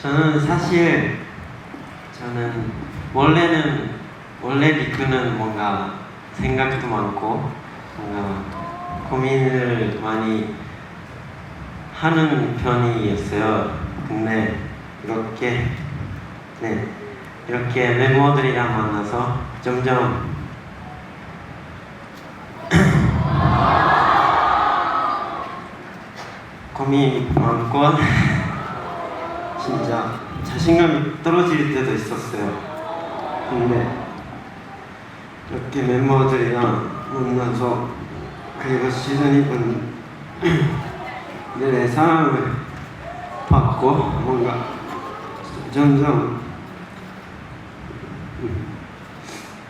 저는 사실 저는 원래는 원래 리크는 뭔가 생각도 많고 뭔가 고민을 많이 하는 편이었어요. 근데 이렇게 네 이렇게 멤버들이랑 만나서 점점 고민이 많고 진짜 자신감이 떨어질 때도 있었어요. 근데 이렇게 멤버들이랑 만나서 그리고 시즌 2분들의 사랑을 받고 뭔가 점점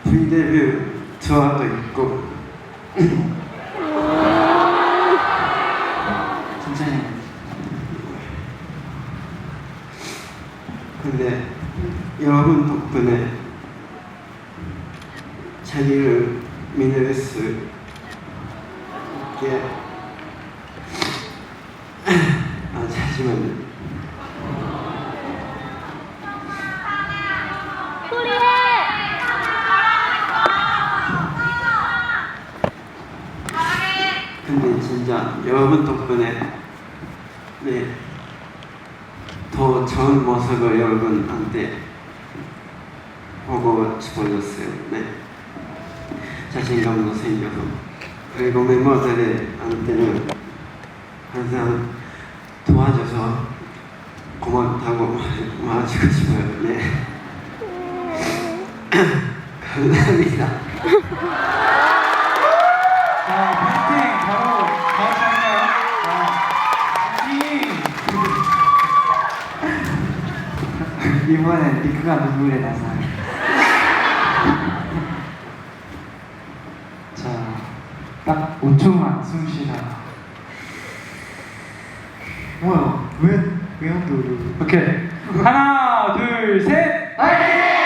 프리데뷔 투어도 있고 근데 여러분 덕분에 자기를 믿을 수 있게. 아 잠시만요. 근데 진짜 여러분 덕분에 네. 더 좋은 모습을 여러분한테 보고 싶어졌어요. 네. 자신감도 생겨서 그리고 멤버들한테는 항상 도와줘서 고맙다고 말- 말해주고 싶어요. 네. 감사합니다. 자, 파이팅! 바로 이번엔 리크가 눈물에 나서. 자, 딱 5초만 숨 쉬다. 뭐야? 왜? 왜 한도 오케이. 하나, 둘, 셋! 파이팅!